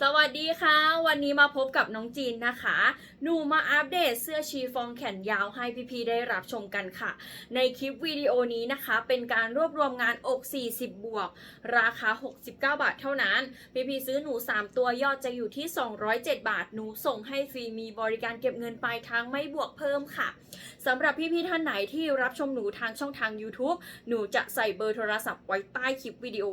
สวัสดีค่ะ วันนี้มาพบกับน้องจีนนะคะ หนูมาอัปเดตเสื้อชีฟองแขนยาวให้พี่ๆได้รับชมกันค่ะ ในคลิปวิดีโอนี้นะคะ เป็นการรวบรวมงานอก 40 บวก ราคา 69 บาทเท่านั้น พี่ๆซื้อหนู 3 ตัวยอดจะอยู่ที่ 207 บาท หนูส่งให้ฟรีมีบริการเก็บเงินปลายทางไม่บวกเพิ่มค่ะสำหรับพี่ๆท่านไหนที่รับชมหนูทางช่องทาง YouTube หนูจะใส่เบอร์โทรศัพท์ไว้ใต้คลิปวิดีโอ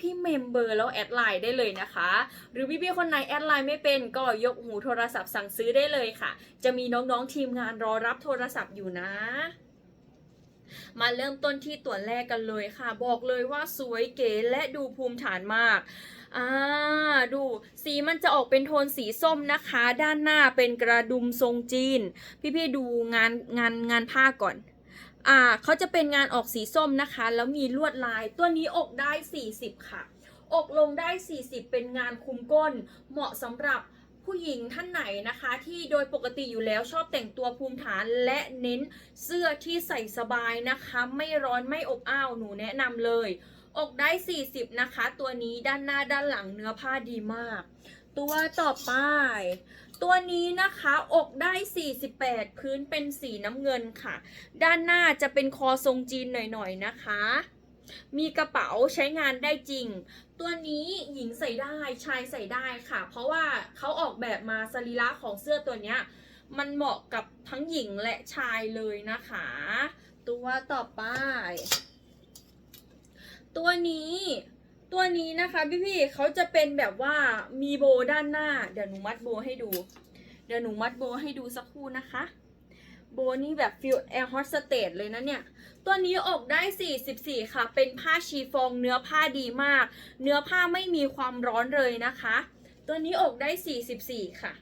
พี่ๆเมมเบอร์แล้วแอดไลน์ได้เลยนะคะ หรือพี่พี่คนไหนแอดไลน์ไม่เป็นก็ยกหูโทรศัพท์สั่งซื้อได้เลยค่ะ จะมีน้องๆทีมงานรอรับโทรศัพท์อยู่นะ มาเริ่มต้นที่ตัวแรกกันเลยค่ะ บอกเลยว่าสวยเก๋และดูภูมิฐานมากอ่าดูสีมันจะออกเป็นโทนสีส้มนะคะ ด้านหน้าเป็นกระดุมทรงจีน พี่ๆดูงานงานงานผ้าก่อนอ่าเขาจะเป็นงานออกสีส้มนะคะ แล้วมีลวดลายตัวนี้อกได้ 40 ค่ะ อกลงได้ 40 เป็นงานคุมก้น เหมาะสำหรับผู้หญิงท่านไหนนะคะที่โดยปกติอยู่แล้วชอบแต่งตัวภูมิฐานและเน้นเสื้อที่ใส่สบายนะคะ ไม่ร้อนไม่อบอ้าวหนูแนะนำเลย อกได้ 40 นะคะ ตัวนี้ด้านหน้าด้านหลังเนื้อผ้าดีมาก ตัวต่อไป ตัวนี้นะคะอกได้ 48 พื้นเป็นสีน้ำเงินค่ะ ด้านหน้าจะเป็นคอทรงจีนหน่อยๆนะคะ มีกระเป๋าใช้งานได้จริง ตัวนี้หญิงใส่ได้ชายใส่ได้ค่ะ เพราะว่าเขาออกแบบมาสรีระของเสื้อตัวเนี้ยมันเหมาะกับทั้งหญิงและชายเลยนะคะ ตัวต่อไป ตัวนี้ ตัวนี้นะคะพี่ๆเขาจะเป็นแบบว่ามีโบด้านหน้า เดี๋ยวหนูมัดโบให้ดู เดี๋ยวหนูมัดโบให้ดูสักครู่นะคะ โบนี่แบบฟิลแอร์โฮสเตสเลยนะเนี่ย ตัวนี้อกได้ 44 ค่ะ เป็นผ้าชีฟองเนื้อผ้าดีมาก เนื้อผ้าไม่มีความร้อนเลยนะคะ ตัวนี้อกได้ 44 ค่ะ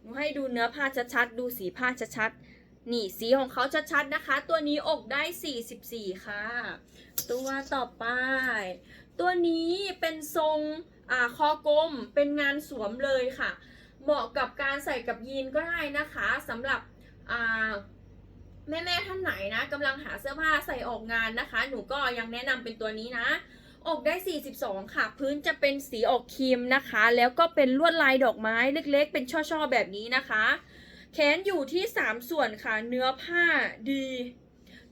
หนูให้ดูเนื้อผ้าชัดๆ ดูสีผ้าชัดๆ นี่สีของเขาชัดๆ นะคะ ตัวนี้อกได้ 44 ค่ะ ตัวต่อไป ตัวนี้เป็นทรงอ่าคอกลม เป็นงานสวมเลยค่ะ เหมาะกับการใส่กับยีนก็ได้นะคะสำหรับ แม่แม่ๆท่านไหนนะกำลังหาเสื้อผ้าใส่ออกงานนะคะ หนูก็ยังแนะนำเป็นตัวนี้นะออกได้ 42 ค่ะ พื้นจะเป็นสีออกครีมนะคะ แล้วก็เป็นลวดลายดอกไม้เล็ก ๆ เป็นช่อๆแบบนี้นะคะ แขนอยู่ที่ 3 ส่วนค่ะ เนื้อผ้าดี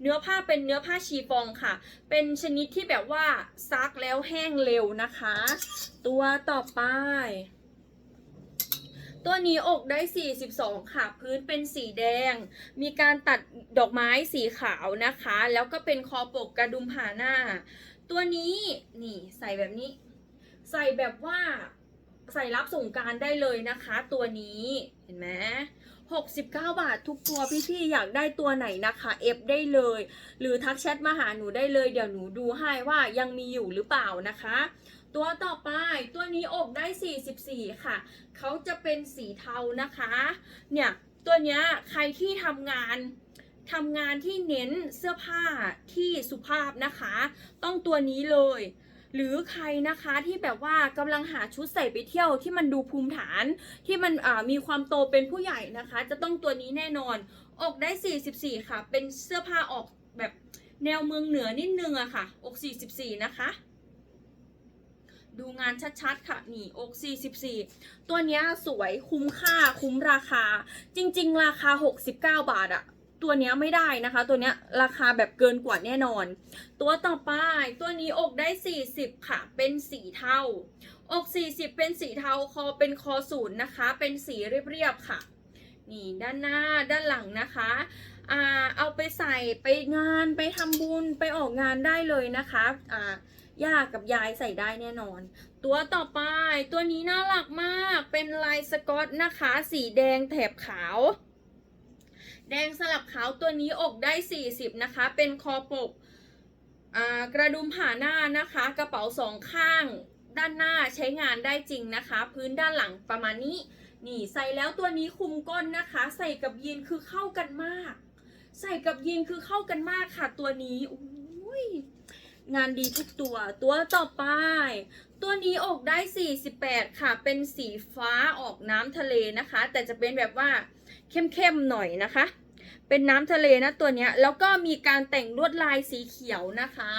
เนื้อผ้าเป็นเนื้อผ้าชีฟองค่ะ เป็นชนิดที่แบบว่าซักแล้วแห้งเร็วนะคะ ตัวต่อไป ตัวนี้อกได้ 42 ค่ะ พื้นเป็นสีแดง มีการตัดดอกไม้สีขาวนะคะ แล้วก็เป็นคอปกกระดุมผ่าหน้า ตัวนี้นี่ใส่แบบนี้ ใส่แบบว่าใส่รับส่งการได้เลยนะคะ ตัวนี้เห็นไหม69 บาททุกตัวพี่ๆอยากได้ตัวไหนนะคะเอฟได้เลย หรือทักแชทมาหาหนูได้เลย เดี๋ยวหนูดูให้ว่ายังมีอยู่หรือเปล่านะคะ ตัวต่อไปตัวนี้อกได้ 44 ค่ะ เขาจะเป็นสีเทานะคะ เนี่ย ตัวเนี้ยใครที่ทำงานทำงานที่เน้นเสื้อผ้าที่สุภาพนะคะ ต้องตัวนี้เลย หรือใครนะคะที่แบบว่ากำลังหาชุดใส่ไปเที่ยวที่มันดูภูมิฐานที่มันมีความโตเป็นผู้ใหญ่นะคะ จะต้องตัวนี้แน่นอน อกได้ 44 ค่ะ เป็นเสื้อผ้าออกแบบแนวเมืองเหนือนิดนึงอะค่ะ อก 44 นะคะ ดูงานชัดๆ ค่ะ นี่อก44 ตัวเนี้ยสวยคุ้มค่าคุ้มราคา จริง ๆ ราคา 69 บาทอะตัวเนี้ยไม่ได้นะคะ ตัวเนี้ยราคาแบบเกินกว่าแน่นอน ตัวต่อไปตัวนี้อกได้ 40 ค่ะ เป็นสีเทาอก 40 เป็นสีเทาคอเป็นคอศูนย์นะคะ เป็นสีเรียบๆค่ะ นี่ด้านหน้าด้านหลังนะคะอ่าเอาไปใส่ไปงานไปทำบุญไปออกงานได้เลยนะคะอ่า ย่ากับยายใส่ได้แน่นอน ตัวต่อไป ตัวนี้น่ารักมาก เป็นลายสกอตนะคะ สีแดงแถบขาว แดงสลับขาวตัวนี้อกได้ 40 นะคะ เป็นคอปกอกระดุมผ่าหน้านะคะ กระเป๋าสองข้างด้านหน้าใช้งานได้จริงนะคะ พื้นด้านหลังประมาณนี้ นี่ใส่แล้วตัวนี้คุมก้นนะคะ ใส่กับยีนคือเข้ากันมาก ใส่กับยีนคือเข้ากันมากค่ะตัวนี้อุ้ งานดีทุกตัว ตัวต่อไป ตัวนี้อกได้ 48 ค่ะ เป็นสีฟ้าออกน้ำทะเลนะคะ แต่จะเป็นแบบว่าเข้มๆหน่อยนะคะ เป็นน้ำทะเลนะตัวนี้แล้วก็มีการแต่งลวดลายสีเขียวนะคะ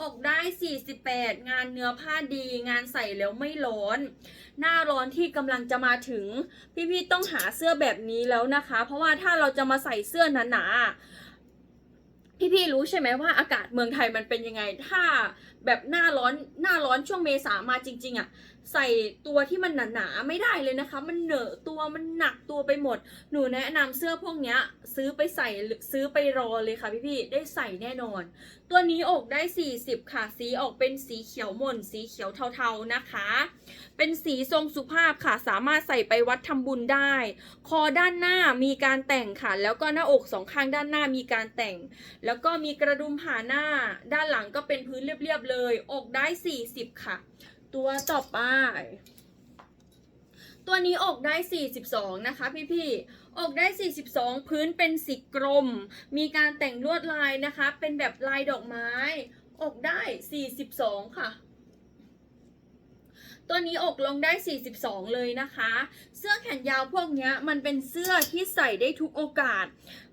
อกได้ 48 งานเนื้อผ้าดี งานใส่แล้วไม่ร้อน หน้าร้อนที่กำลังจะมาถึง พี่ๆต้องหาเสื้อแบบนี้แล้วนะคะ เพราะว่าถ้าเราจะมาใส่เสื้อหนาๆ พี่ๆรู้ใช่ไหมว่าอากาศเมืองไทยมันเป็นยังไง ถ้าแบบหน้าร้อนหน้าร้อนช่วงเมษามาจริง ๆอะ่ะ ใส่ตัวที่มันหนาๆไม่ได้เลยนะคะ มันเหนอะตัวมันหนักตัวไปหมด หนูแนะนำเสื้อพวกเนี้ย ซื้อไปใส่หรือซื้อไปรอเลยค่ะพี่ๆได้ใส่แน่นอน ตัวนี้อกได้ 40 ค่ะ สีออกเป็นสีเขียวหม่น สีเขียวเทาๆนะคะ เป็นสีทรงสุภาพค่ะ สามารถใส่ไปวัดทำบุญได้ คอด้านหน้ามีการแต่งค่ะ แล้วก็หน้าอกสองข้างด้านหน้ามีการแต่ง แล้วก็มีกระดุมผ่าหน้า ด้านหลังก็เป็นพื้นเรียบๆเลย อกได้ 40 ค่ะ ตัวต่อไปตัวนี้อกได้ 42 นะคะพี่ๆอกได้ 42 พื้นเป็นสีกรม มีการแต่งลวดลายนะคะ เป็นแบบลายดอกไม้ อกได้ 42 ค่ะตัวนี้อกลงได้ 42 เลยนะคะ เสื้อแขนยาวพวกเนี้ยมันเป็นเสื้อที่ใส่ได้ทุกโอกาส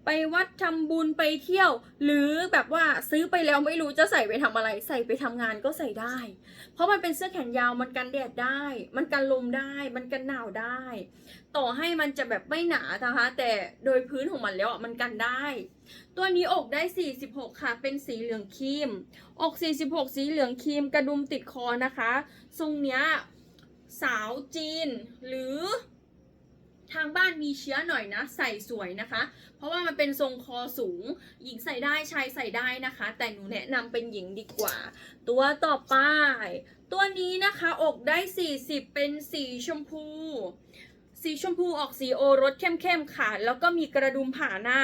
ไปวัดทำบุญไปเที่ยว หรือแบบว่าซื้อไปแล้วไม่รู้จะใส่ไปทำอะไร ใส่ไปทำงานก็ใส่ได้ เพราะมันเป็นเสื้อแขนยาวมันกันแดดได้ มันกันลมได้ มันกันหนาวได้ ต่อให้มันจะแบบไม่หนานะคะ แต่โดยพื้นของมันแล้วอะมันกันได้ ตัวนี้อกได้ 46 ค่ะ เป็นสีเหลืองครีม อก 46 สีเหลืองครีมกระดุมติดคอนะคะ ทรงเนี้ยสาวจีนหรือ ทางบ้านมีเชื้อหน่อยนะ ใส่สวยนะคะ เพราะว่ามันเป็นทรงคอสูง หญิงใส่ได้ชายใส่ได้นะคะ แต่หนูแนะนำเป็นหญิงดีกว่า ตัวต่อไปตัวนี้นะคะอกได้ 40 เป็นสีชมพูสีชมพูออกสีโอรสเข้มๆค่ะ แล้วก็มีกระดุมผ่าหน้า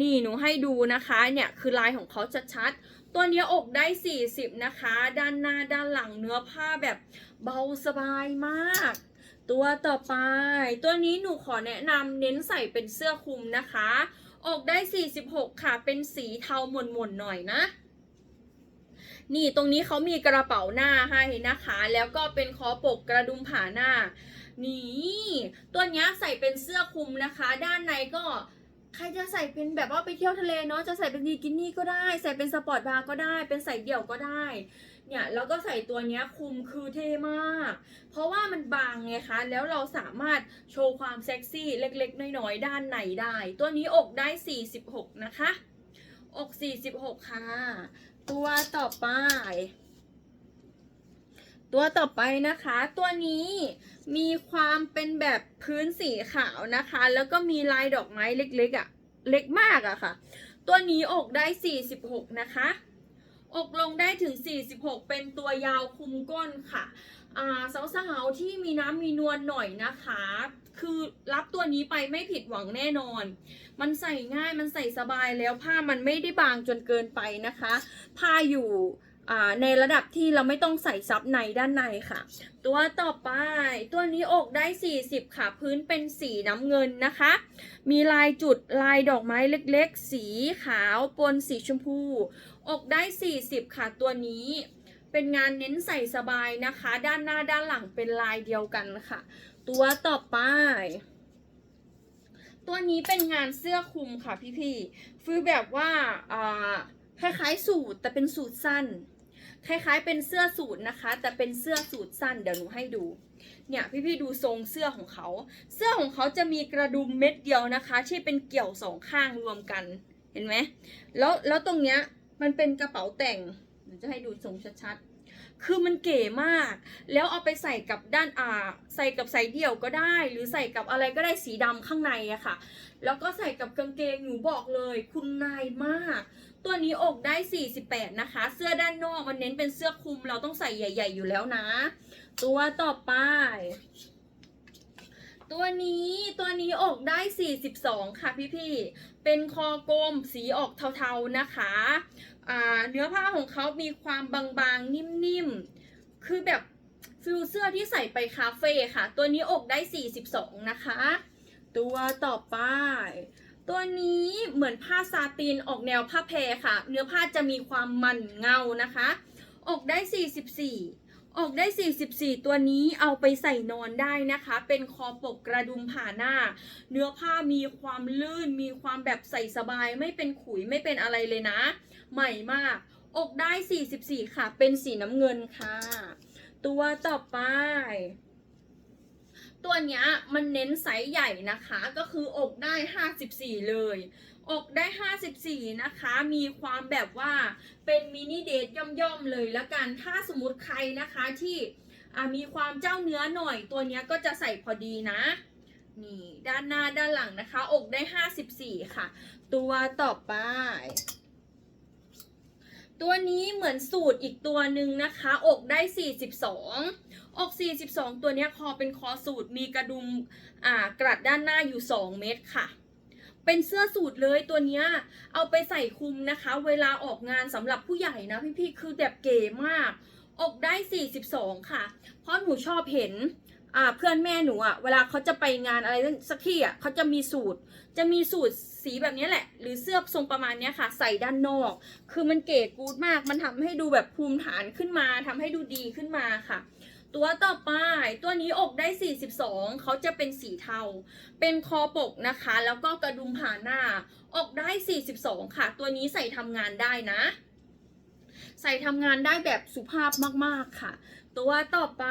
นี่หนูให้ดูนะคะ เนี่ยคือลายของเขาชัดๆ ตัวนี้อกได้ 40 นะคะ ด้านหน้าด้านหลังเนื้อผ้าแบบเบาสบายมาก ตัวต่อไป ตัวนี้หนูขอแนะนำเน้นใส่เป็นเสื้อคลุมนะคะอกได้ 46 ค่ะ เป็นสีเทาหม่นๆหน่อยนะ นี่ตรงนี้เขามีกระเป๋าหน้าให้นะคะ แล้วก็เป็นคอปกกระดุมผ่าหน้า นี่ตัวนี้ใส่เป็นเสื้อคลุมนะคะ ด้านในก็ใครจะใส่เป็นแบบว่าไปเที่ยวทะเลเนาะ จะใส่เป็นบีกินี่ก็ได้ ใส่เป็นสปอร์ตบาร์ก็ได้ เป็นใส่เดี่ยวก็ได้ เนี่ยแล้วก็ใส่ตัวเนี้ยคุมคือเท่มาก เพราะว่ามันบางไงคะ แล้วเราสามารถโชว์ความเซ็กซี่เล็กๆ น้อยๆ ด้านในได้ ตัวนี้อกได้ 46 นะคะ อก 46 ค่ะ ตัวต่อไป ตัวต่อไปนะคะ ตัวนี้มีความเป็นแบบพื้นสีขาวนะคะ แล้วก็มีลายดอกไม้เล็กๆอะ่ะ เล็กมากอะค่ะ ตัวนี้อกได้ 46 นะคะ อกลงได้ถึง 46 เป็นตัวยาวคุมก้นค่ะอ่าสาวที่มีน้ำมีนวลหน่อยนะคะ คือรับตัวนี้ไปไม่ผิดหวังแน่นอน มันใส่ง่ายมันใส่สบายแล้วผ้ามันไม่ได้บางจนเกินไปนะคะ ผ้าอยู่ ในระดับที่เราไม่ต้องใส่ซับในด้านในค่ะ ตัวต่อไป ตัวนี้อกได้ 40 ค่ะ พื้นเป็นสีน้ำเงินนะคะ มีลายจุดลายดอกไม้เล็กๆ สีขาวปนสีชมพู อกได้ 40 ค่ะ ตัวนี้เป็นงานเน้นใส่สบายนะคะ ด้านหน้าด้านหลังเป็นลายเดียวกันค่ะ ตัวต่อไปตัวนี้เป็นงานเสื้อคลุมค่ะพี่ๆ คือแบบว่าอ่าคล้ายๆสูทแต่เป็นสูทสั้น คล้ายๆ เป็นเสื้อสูทนะคะ แต่เป็นเสื้อสูทสั้นเดี๋ยวหนูให้ดู เนี่ยพี่ๆดูทรงเสื้อของเขา เสื้อของเขาจะมีกระดุมเม็ดเดียวนะคะ ที่เป็นเกี่ยวสองข้างรวมกันเห็นไหมแล้วแล้วตรงเนี้ยมันเป็นกระเป๋าแต่งเดี๋ยวจะให้ดูทรงชัดๆ คือมันเก๋มาก แล้วเอาไปใส่กับด้านอ่าใส่กับใสายเดี่ยวก็ได้ หรือใส่กับอะไรก็ได้สีดำข้างในอะค่ะ แล้วก็ใส่กับกางเกงหนูบอกเลย คุณนายมาก ตัวนี้อกได้ 48 นะคะ เสื้อด้านนอกมันเน้นเป็นเสื้อคลุมเราต้องใส่ใหญ่ ๆ อยู่แล้วนะ ตัวต่อไป ตัวนี้ตัวนี้อกได้ 42 ค่ะพี่ๆเป็นคอกลมสีออกเทาๆนะคะเนื้อผ้าของเขามีความบางๆ นิ่มๆ คือแบบฟิลเสื้อที่ใส่ไปคาเฟ่ค่ะ ตัวนี้อกได้ 42 นะคะ ตัวต่อไป ตัวนี้เหมือนผ้าซาตินออกแนวผ้าแพรค่ะ เนื้อผ้าจะมีความมันเงานะคะอกได้ 44 ออกได้ 44 ตัวนี้เอาไปใส่นอนได้นะคะ เป็นคอปกกระดุมผ่าหน้า เนื้อผ้ามีความลื่น มีความแบบใส่สบาย ไม่เป็นขุยไม่เป็นอะไรเลยนะ ใหม่มาก อกได้ 44 ค่ะ เป็นสีน้ำเงินค่ะ ตัวต่อไป ตัวเนี้ยมันเน้นไซส์ใหญ่นะคะ ก็คืออกได้ 54 เลย อกได้ 54 นะคะ มีความแบบว่าเป็นมินิเดทย่อมๆเลยละกัน ถ้าสมมติใครนะคะที่มีความเจ้าเนื้อหน่อย ตัวเนี้ยก็จะใส่พอดีนะนี่ด้านหน้าด้านหลังนะคะ อกได้ 54 ค่ะ ตัวต่อไป ตัวนี้เหมือนสูตรอีกตัวหนึ่งนะคะ อกได้ 42 อก 42 ตัวนี้คอเป็นคอสูตรมีกระดุมอ่ากระดด้านหน้าอยู่ 2 เม็ดค่ะ เป็นเสื้อสูตรเลยตัวนี้เอาไปใส่คุมนะคะ เวลาออกงานสำหรับผู้ใหญ่นะพี่ๆคือแบบเก๋มาก อกได้ 42 ค่ะ เพราะหนูชอบเห็นอ่าเพื่อนแม่หนูอะเวลาเขาจะไปงานอะไรสักที่อะเขาจะมีสูตร จะมีสูตรสีแบบนี้แหละ หรือเสื้อทรงประมาณนี้ค่ะ ใส่ด้านนอก คือมันเก๋กูดมาก มันทำให้ดูแบบภูมิฐานขึ้นมาทำให้ดูดีขึ้นมาค่ะ ตัวต่อไปตัวนี้อกได้ 42 เขาจะเป็นสีเทา เป็นคอปกนะคะ แล้วก็กระดุมผ่าหน้า อกได้ 42 ค่ะ ตัวนี้ใส่ทำงานได้นะ ใส่ทำงานได้แบบสุภาพมากๆค่ะ ตัวต่อไป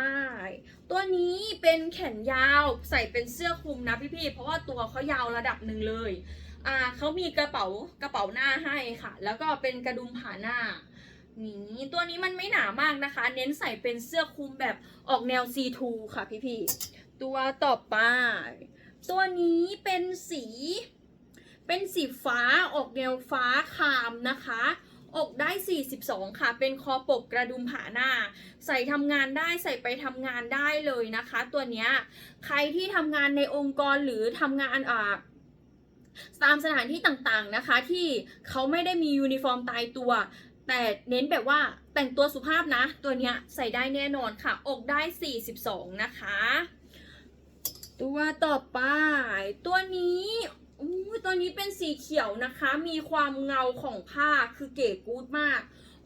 ตัวนี้เป็นแขนยาวใส่เป็นเสื้อคลุมนะพี่ๆ เพราะว่าตัวเขายาวระดับหนึ่งเลย อ่าเขามีกระเป๋ากระเป๋าหน้าให้ค่ะ แล้วก็เป็นกระดุมผ่าหน้า นี่ตัวนี้มันไม่หนามากนะคะ เน้นใส่เป็นเสื้อคลุมแบบออกแนว C2 ค่ะพี่ๆตัวต่อไป ตัวนี้เป็นสี เป็นสีฟ้าออกแนวฟ้าคามนะคะ อกได้ 42 ค่ะ เป็นคอปกกระดุมผาหน้า ใส่ทำงานได้ใส่ไปทำงานได้เลยนะคะ ตัวเนี้ยใครที่ทำงานในองค์กรหรือทำงานอ่าตามสถานที่ต่างๆนะคะ ที่เขาไม่ได้มียูนิฟอร์มตายตัว แต่เน้นแบบว่าแต่งตัวสุภาพนะ ตัวเนี้ยใส่ได้แน่นอนค่ะ อกได้ 42 นะคะ ตัวต่อไป ตัวนี้อู้ตัวนี้เป็นสีเขียวนะคะ มีความเงาของผ้าคือเก๋กูดมาก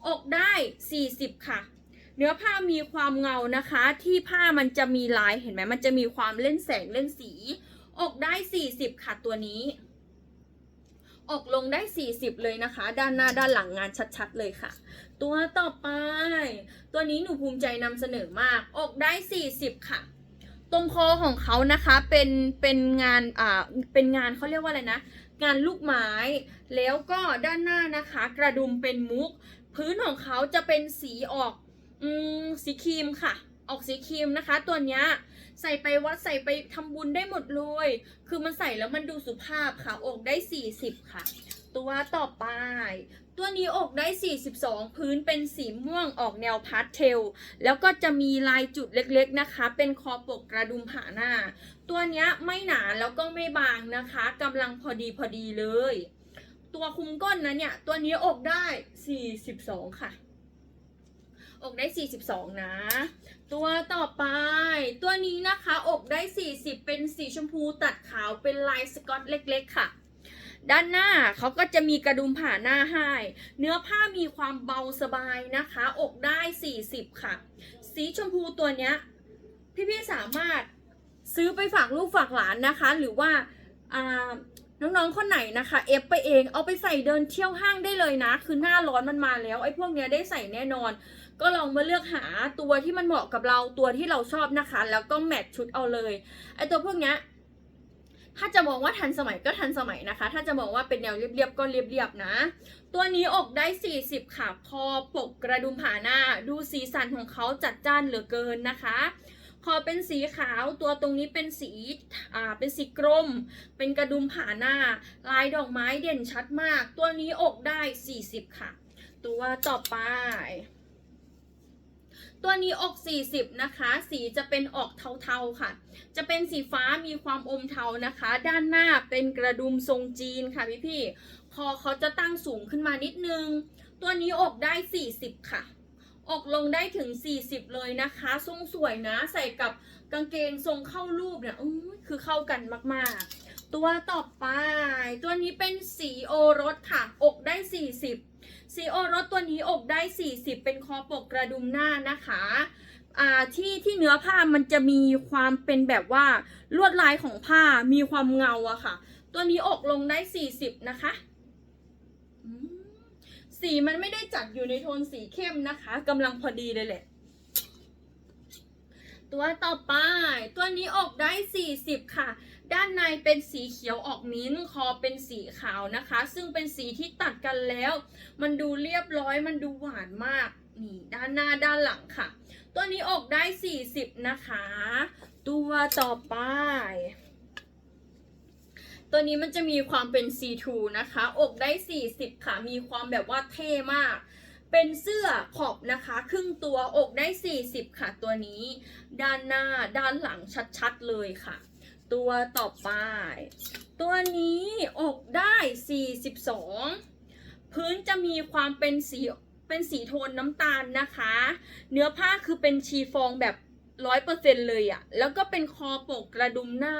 อกได้ 40 ค่ะ เนื้อผ้ามีความเงานะคะ ที่ผ้ามันจะมีลายเห็นไหมมันจะมีความเล่นแสงเล่นสี อกได้ 40 ค่ะตัวนี้ ออกลงได้ 40 เลยนะคะ ด้านหน้าด้านหลังงานชัดๆ เลยค่ะ ตัวต่อไป ตัวนี้หนูภูมิใจนำเสนอมากอกได้ 40 ค่ะ ตรงคอของเขานะคะเป็นเป็นงานอ่าเป็นงานเขาเรียกว่าอะไรนะ งานลูกไม้ แล้วก็ด้านหน้านะคะ กระดุมเป็นมุก พื้นของเขาจะเป็นสีออกอืมสีครีมค่ะ ออกสีครีมนะคะ ตัวเนี้ย ใส่ไปวัดใส่ไปทำบุญได้หมดเลย คือมันใส่แล้วมันดูสุภาพค่ะ อกได้ 40 ค่ะ ตัวต่อไป ตัวนี้อกได้ 42 พื้นเป็นสีม่วงออกแนวพาสเทล แล้วก็จะมีลายจุดเล็กๆนะคะ เป็นคอปกกระดุมผ่าหน้า ตัวนี้ไม่หนาแล้วก็ไม่บางนะคะกำลังพอดีพอดีเลย ตัวคุมก้นนะเนี่ย ตัวนี้อกได้ 42 ค่ะ อกได้ 42 นะ ตัวต่อไป ตัวนี้นะคะ อกได้ 40 เป็นสีชมพูตัดขาวเป็นลายสกอตเล็กๆ ค่ะ ด้านหน้าเขาก็จะมีกระดุมผ่าหน้าให้ เนื้อผ้ามีความเบาสบายนะคะ อกได้ 40 ค่ะ สีชมพูตัวเนี้ย พี่ๆ สามารถซื้อไปฝากลูกฝากหลานนะคะ หรือว่าอ่าน้องๆ คนไหนนะคะเอฟไปเองเอาไปใส่เดินเที่ยวห้างได้เลยนะ คือหน้าร้อนมันมาแล้วไอ้พวกเนี้ยได้ใส่แน่นอน ก็ลองมาเลือกหาตัวที่มันเหมาะกับเราตัวที่เราชอบนะคะ แล้วก็แมทชุดเอาเลยไอตัวพวกเนี้ยถ้าจะมองว่าทันสมัยก็ทันสมัยนะคะ ถ้าจะมองว่าเป็นแนวเรียบๆก็เรียบๆนะ ตัวนี้อกได้ 40 ค่ะพอปกกระดุมผ่าหน้า ดูสีสันของเขาจัดจ้านเหลือเกินนะคะ คอเป็นสีขาว ตัวตรงนี้เป็นสี อ่า เป็นสีกรม เป็นกระดุมผ่าหน้า ลายดอกไม้เด่นชัดมาก ตัวนี้อกได้ 40 ค่ะ ตัวต่อไป ตัวนี้อก 40 นะคะ สีจะเป็นออกเทาๆค่ะ จะเป็นสีฟ้ามีความอมเทานะคะ ด้านหน้าเป็นกระดุมทรงจีนค่ะพี่พี่ๆคอเขาจะตั้งสูงขึ้นมานิดนึง ตัวนี้อกได้ 40 ค่ะอกลงได้ถึง 40 เลยนะคะ ทรงสวยนะ ใส่กับกางเกงทรงเข้ารูปเนี่ยคือเข้ากันมากๆ ตัวต่อไป ตัวนี้เป็นสีโอรสค่ะ อกได้ 40 สีโอรสตัวนี้อกได้ 40 เป็นคอปกกระดุมหน้านะคะที่ที่เนื้อผ้ามันจะมีความเป็นแบบว่าลวดลายของผ้ามีความเงาอะค่ะ ตัวนี้อกลงได้ 40 นะคะสีมันไม่ได้จัดอยู่ในโทนสีเข้มนะคะกำลังพอดีเลยแหละ ตัวต่อไป ตัวนี้ออกได้ 40 ค่ะ ด้านในเป็นสีเขียวออกมิ้นคอเป็นสีขาวนะคะ ซึ่งเป็นสีที่ตัดกันแล้ว มันดูเรียบร้อยมันดูหวานมากนี่ด้านหน้าด้านหลังค่ะ ตัวนี้ออกได้ 40 นะคะ ตัวต่อไป ตัวนี้มันจะมีความเป็น C2 นะคะ อกได้ 40 ค่ะ มีความแบบว่าเท่มากเป็นเสื้อขอบนะคะ ครึ่งตัวอกได้ 40 ค่ะ ตัวนี้ ด้านหน้าด้านหลังชัดๆเลยค่ะ ตัวต่อไป ตัวนี้อกได้ 42 พื้นจะมีความเป็นสีเป็นสีโทนน้ำตาลนะคะ เนื้อผ้าคือเป็นชีฟองแบบร้อยเปอร์เซ็นเลยอะแล้วก็เป็นคอปกกระดุมหน้า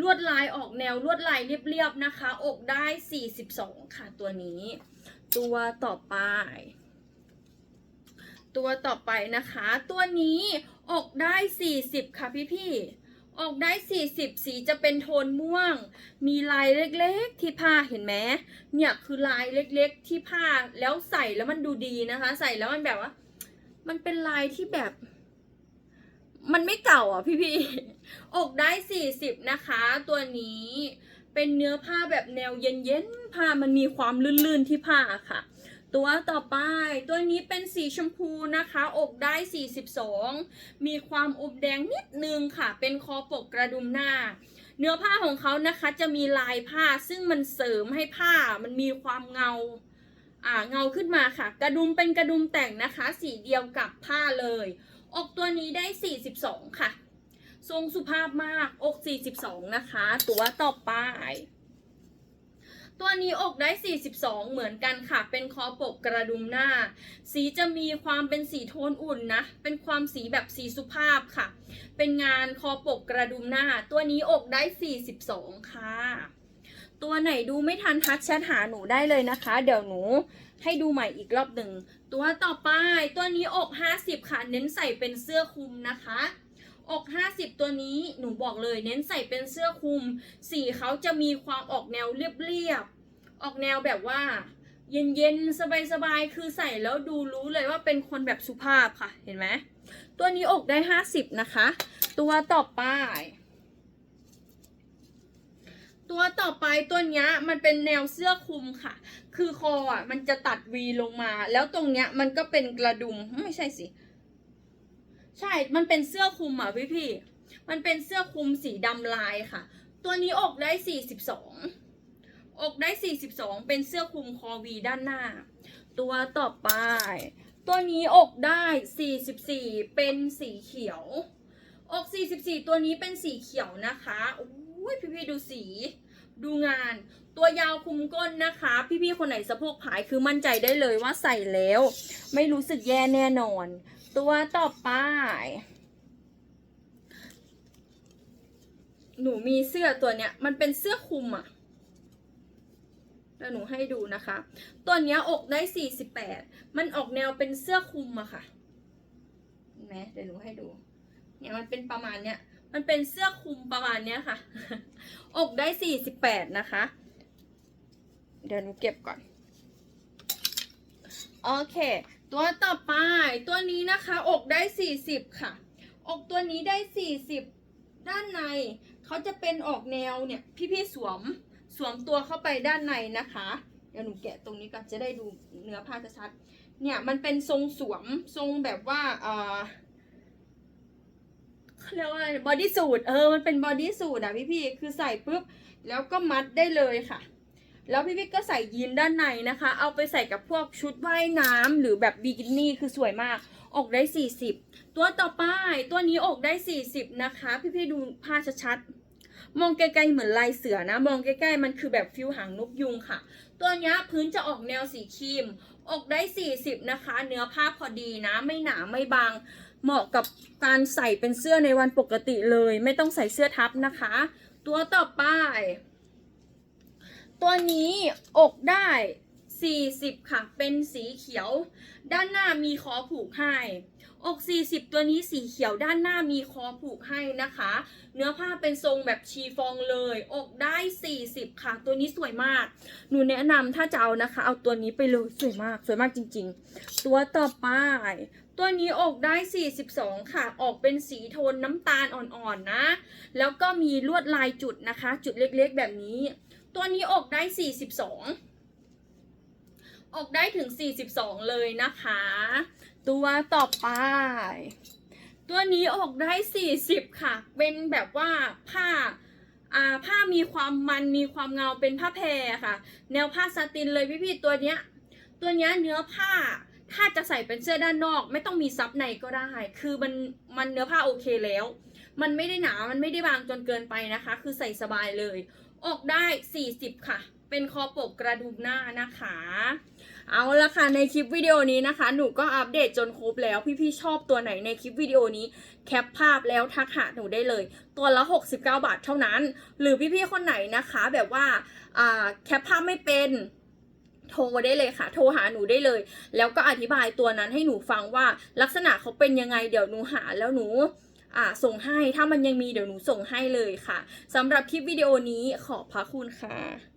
ลวดลายออกแนวลวดลายเรียบๆนะคะ อกได้ 42 ค่ะตัวนี้ ตัวต่อไป ตัวต่อไปนะคะ ตัวนี้อกได้ 40 ค่ะพี่ๆ ออกได้ 40 สีจะเป็นโทนม่วง มีลายเล็กๆ ที่ผ้าเห็นไหมเนี่ยคือลายเล็กๆ ที่ผ้าแล้วใส่แล้วมันดูดีนะคะ ใส่แล้วมันแบบว่า มันเป็นลายที่แบบ มันไม่เก่าอะพี่ๆอกได้ 40 นะคะ ตัวนี้เป็นเนื้อผ้าแบบแนวเย็นๆผ้ามันมีความลื่นๆที่ผ้าค่ะ ตัวต่อไปตัวนี้เป็นสีชมพูนะคะ อกได้ 42 มีความอบแดงนิดนึงค่ะ เป็นคอปกกระดุมหน้า เนื้อผ้าของเขานะคะจะมีลายผ้าซึ่งมันเสริมให้ผ้ามันมีความเงาอ่าเงาขึ้นมาค่ะ กระดุมเป็นกระดุมแต่งนะคะ สีเดียวกับผ้าเลย อกตัวนี้ได้ 42 ค่ะ ทรงสุภาพมาก อก 42 นะคะ ตัวต่อไป ตัวนี้อกได้ 42 เหมือนกันค่ะ เป็นคอปกกระดุมหน้า สีจะมีความเป็นสีโทนอุ่นนะ เป็นความสีแบบสีสุภาพค่ะ เป็นงานคอปกกระดุมหน้า ตัวนี้อกได้ 42 ค่ะ ตัวไหนดูไม่ทันทักแชทหาหนูได้เลยนะคะ เดี๋ยวหนูให้ดูใหม่อีกรอบหนึ่ง ตัวต่อไป ตัวนี้อก 50 ค่ะ เน้นใส่เป็นเสื้อคลุมนะคะ อก 50 ตัวนี้หนูบอกเลย เน้นใส่เป็นเสื้อคลุม สีเขาจะมีความออกแนวเรียบๆ ออกแนวแบบว่า เย็นๆ สบายๆ คือใส่แล้วดูรู้เลยว่าเป็นคนแบบสุภาพค่ะ เห็นไหม ตัวนี้อกได้ 50 นะคะ ตัวต่อไปตัวต่อไปตัวนี้มันเป็นแนวเสื้อคลุมค่ะ คือคออะมันจะตัดวีลงมา แล้วตรงเนี้ยมันก็เป็นกระดุมไม่ใช่สิ ใช่ มันเป็นเสื้อคลุมอะพี่พี่ มันเป็นเสื้อคลุมสีดำลายค่ะ ตัวนี้อกได้42องอกได้42เป็นเสื้อคลุมคอวีด้านหน้า ตัวต่อไป ตัวนี้อกได้44เป็นสีเขียว อก 44 ตัวนี้เป็นสีเขียวนะคะอุ้ยพี่ๆดูสี ดูงาน ตัวยาวคุมก้นนะคะ พี่ๆคนไหนสะโพกผายคือมั่นใจได้เลยว่าใส่แล้ว ไม่รู้สึกแย่แน่นอน ตัวต่อไป หนูมีเสื้อตัวเนี้ย มันเป็นเสื้อคลุมอะแล้วหนูให้ดูนะคะ ตัวเนี้ยอกได้48มันออกแนวเป็นเสื้อคลุมอะค่ะเห็นไหมเดี๋ยวหนูให้ดู เนี่ยมันเป็นประมาณเนี้ย มันเป็นเสื้อคลุมประมาณเนี้ยค่ะ อกได้48นะคะ เดี๋ยวหนูเก็บก่อน โอเค ตัวต่อไปตัวนี้นะคะอกได้ 40 ค่ะ อกตัวนี้ได้ 40 ด้านในเขาจะเป็นออกแนวเนี่ยพี่ๆสวมสวมตัวเข้าไปด้านในนะคะ เดี๋ยวหนูแกะตรงนี้ก่อนจะได้ดูเนื้อผ้าชัดๆเนี่ยมันเป็นทรงสวมทรงแบบว่าเออเขาเรียกว่าอะไรบอดี้สูทเออมันเป็นบอดี้สูทอะพี่ๆคือใส่ปุ๊บแล้วก็มัดได้เลยค่ะ แล้วพี่พี่ก็ใส่ยีนด้านในนะคะ เอาไปใส่กับพวกชุดว่ายน้ำหรือแบบบิกินี่คือสวยมาก อกได้ 40 ตัวต่อไปตัวนี้อกได้ 40 นะคะ พี่พีดูผ้าชัดๆ มองไกลๆเหมือนลายเสือนะ มองใกล้ๆมันคือแบบฟิวหางนกยุงค่ะ ตัวนี้พื้นจะออกแนวสีครีม อกได้ 40 นะคะ เนื้อผ้าพอดีนะ ไม่หนาไม่บาง เหมาะกับการใส่เป็นเสื้อในวันปกติเลย ไม่ต้องใส่เสื้อทับนะคะ ตัวต่อไป ตัวนี้อกได้ 40 ค่ะ เป็นสีเขียว ด้านหน้ามีคอผูกให้ อก 40 ตัวนี้สีเขียวด้านหน้ามีคอผูกให้นะคะ เนื้อผ้าเป็นทรงแบบชีฟองเลย อกได้ 40 ค่ะ ตัวนี้สวยมาก หนูแนะนำถ้าจะเอานะคะ เอาตัวนี้ไปเลยสวยมาก สวยมากจริง ๆ ตัวต่อไป ตัวนี้อกได้ 42 ค่ะ ออกเป็นสีโทนน้ำตาลอ่อนๆนะแล้วก็มีลวดลายจุดนะคะ จุดเล็กๆแบบนี้ ตัวนี้อกได้ 42 ออกได้ถึง 42 เลยนะคะ ตัวต่อไป ตัวนี้ออกได้ 40 ค่ะ เป็นแบบว่าผ้าอ่าผ้ามีความมันมีความเงาเป็นผ้าแพรค่ะ แนวผ้าสตินเลยพี่ๆตัวเนี้ย ตัวเนี้ยเนื้อผ้าถ้าจะใส่เป็นเสื้อด้านนอก ไม่ต้องมีซับในก็ได้ คือมันมันเนื้อผ้าโอเคแล้ว มันไม่ได้หนา มันไม่ได้บางจนเกินไปนะคะ คือใส่สบายเลย ออกได้ 40 ค่ะ เป็นคอปกกระดุมหน้านะคะ เอาละค่ะ ในคลิปวิดีโอนี้นะคะ หนูก็อัปเดตจนครบแล้ว พี่ๆชอบตัวไหนในคลิปวิดีโอนี้ แคปภาพแล้วทักหาหนูได้เลย ตัวละ 69 บาทเท่านั้น หรือพี่ๆคนไหนนะคะ แบบว่าอ่าแคปภาพไม่เป็นโทรได้เลยค่ะ โทรหาหนูได้เลย แล้วก็อธิบายตัวนั้นให้หนูฟังว่าลักษณะเขาเป็นยังไง เดี๋ยวหนูหาแล้วหนู อ่าส่งให้ถ้ามันยังมีเดี๋ยวหนูส่งให้เลยค่ะสำหรับคลิปวิดีโอนี้ขอบพระคุณค่ะ